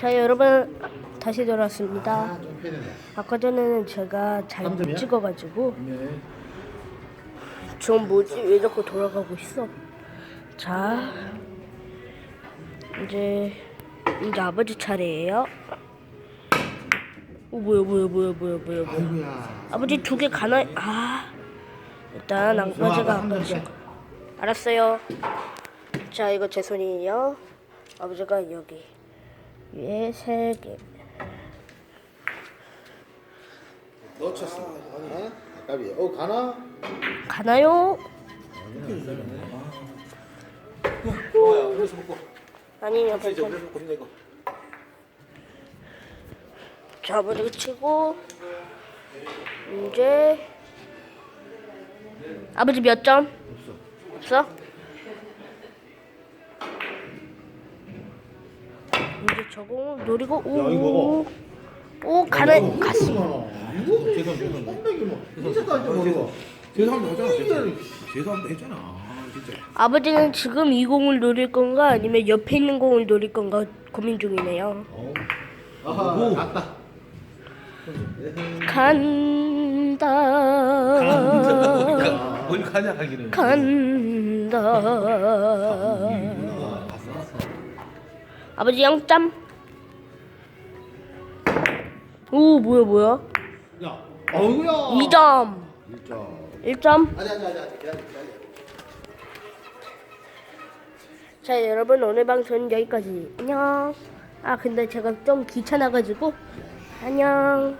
자 여러분 다시 돌아왔습니다. 아, 좀. 아까 전에는 제가 잘 못? 찍어가지고 네. 전 뭐지 왜 자꾸 돌아가고 있어? 자 이제 이제 아버지 차례예요. 오 뭐야 뭐야 뭐야 뭐야 뭐야 뭐야. 아버지 두 개 가나? 아 일단 아버지. 잔씩. 알았어요. 자 이거 제 손이에요. 아버지가 여기 위에 세 개. 놓쳤습니다. 아, 아깝이. 어 가나? 가나요? 그래서 먹고 아니요 이제 괜찮아. 그래서 먹고 이거 아버지가 치고 이제 아버지 몇 점? 없어. 없어? 이제 저거 노리고 야, 이거 오. 오 가나 갔어. 이거 죄송 죄송. 뭐. 모르고. 죄송합니다. 아, 진짜. 아버지는 지금 이 공을 노릴 건가 아니면 옆에 있는 공을 노릴 건가 고민 중이네요. 아하, 갔다. 간다. 뭘 가냐 하기는. 간다. 아버지 0점. 오 뭐야 뭐야? 야, 어이구야. 2점. 1점. 1점. 아니 아니 아니 아니. 기다려 기다려. 자 여러분 오늘 방송은 여기까지. 안녕. 아 근데 제가 좀 귀찮아가지고 안녕.